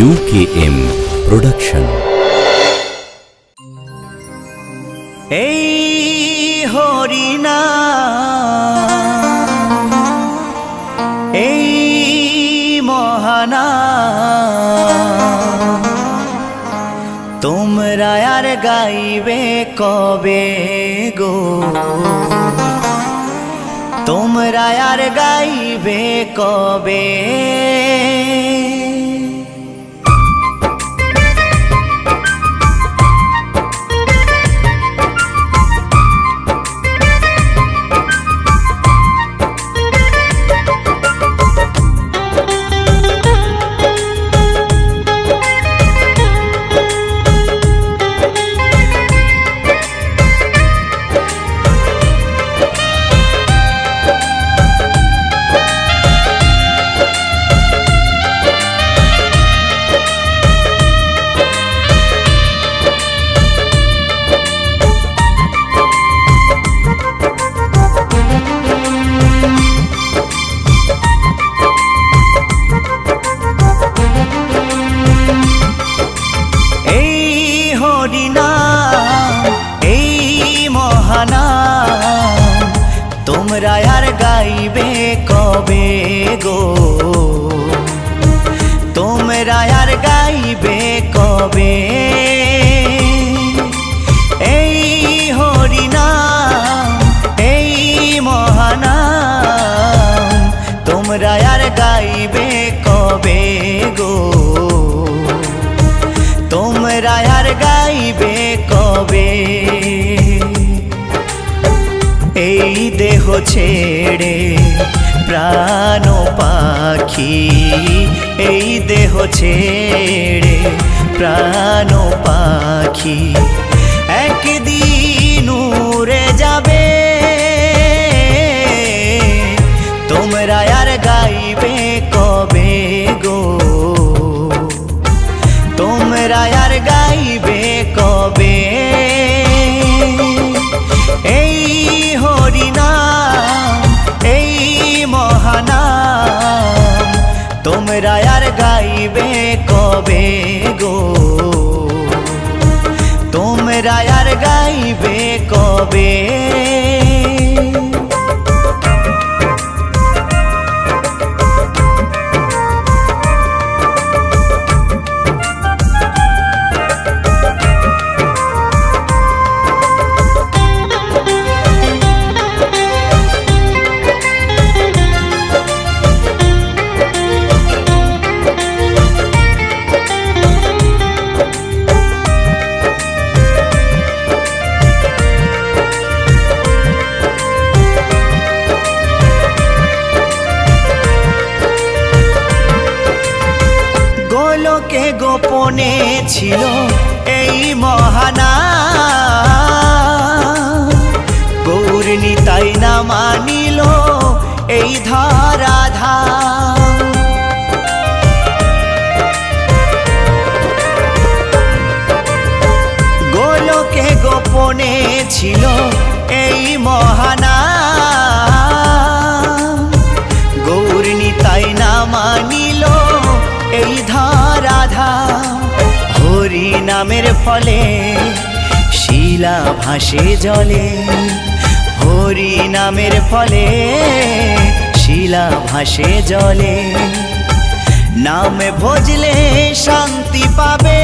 UKM production এই হরিনা এই মহানা, তোমরা আর গাইবে কবে গো? তোমরা আর গাইবে কবে? ছেড়ে প্রাণ পাখি এই দেহ ছেড়ে প্রাণ পাখি। একদিন উড়ে যাবে তোমরা আর গাইবে কবে গো। তোমরা আর গাইবে কবে? গোপনে ছিল এই মহানা গৌরনী তাই না মানিল এই ধরাধা। গোলকে গোপনে ছিল ফলে শিলা ভাসে জলে হরি নামের ফলে শিলা ভাসে জলে। নাম ভজলে শান্তি পাবে।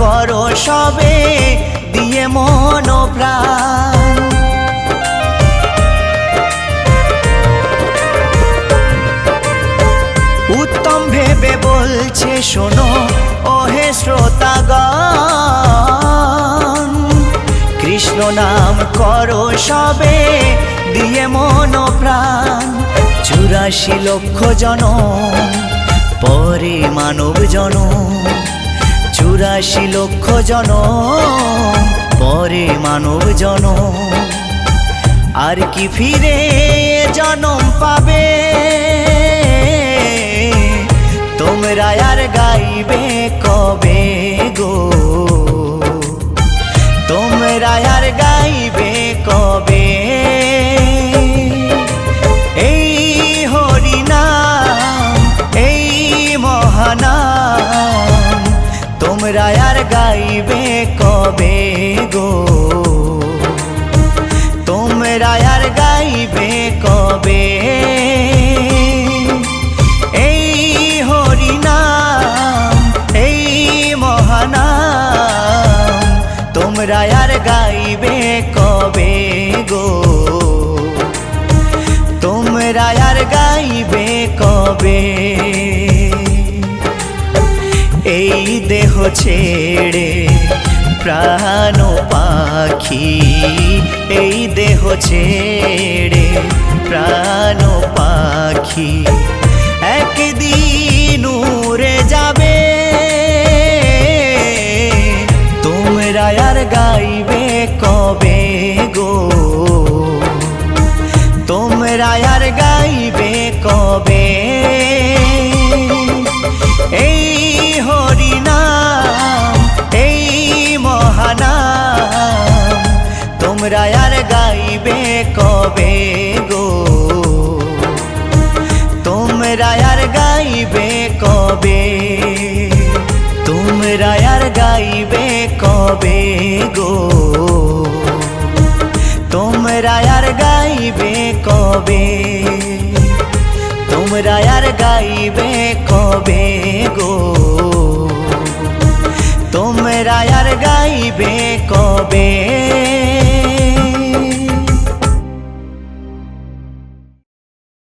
করো সবে, দিয়ে মন উত্তম ভেবে বলছে, শোনো, ওহে শ্রোতাগণ। কৃষ্ণ নাম করো সবে, দিয়ে মন প্রাণ। চুরাশি লক্ষ জন পরে মানব জন চুরাশি লক্ষ জন পরে মানব জন আর কি ফিরে জনম পাবে? গাইবে কবে গো? তোমরা আর গাইবে কবে? এই হরিনাম, এই মহানাম, তোমরা আর গাইবে কবে গো? তোমরা আর গাইবে কবে এই দেহ ছেড়ে প্রাণ পাখি, এই দেহ ছেড়ে প্রাণ পাখি একদিন উড়ে যাবে, তোমরা আর গাইবে তোমরা আর গাইবে কবে গো তোমরা আর গাইবে কবে তোমরা আর গাইবে কবে গো তোমরা আর গাইবে কবে তোমরা আর গাইবে কবে গো তোমরা আর গাইবে কবে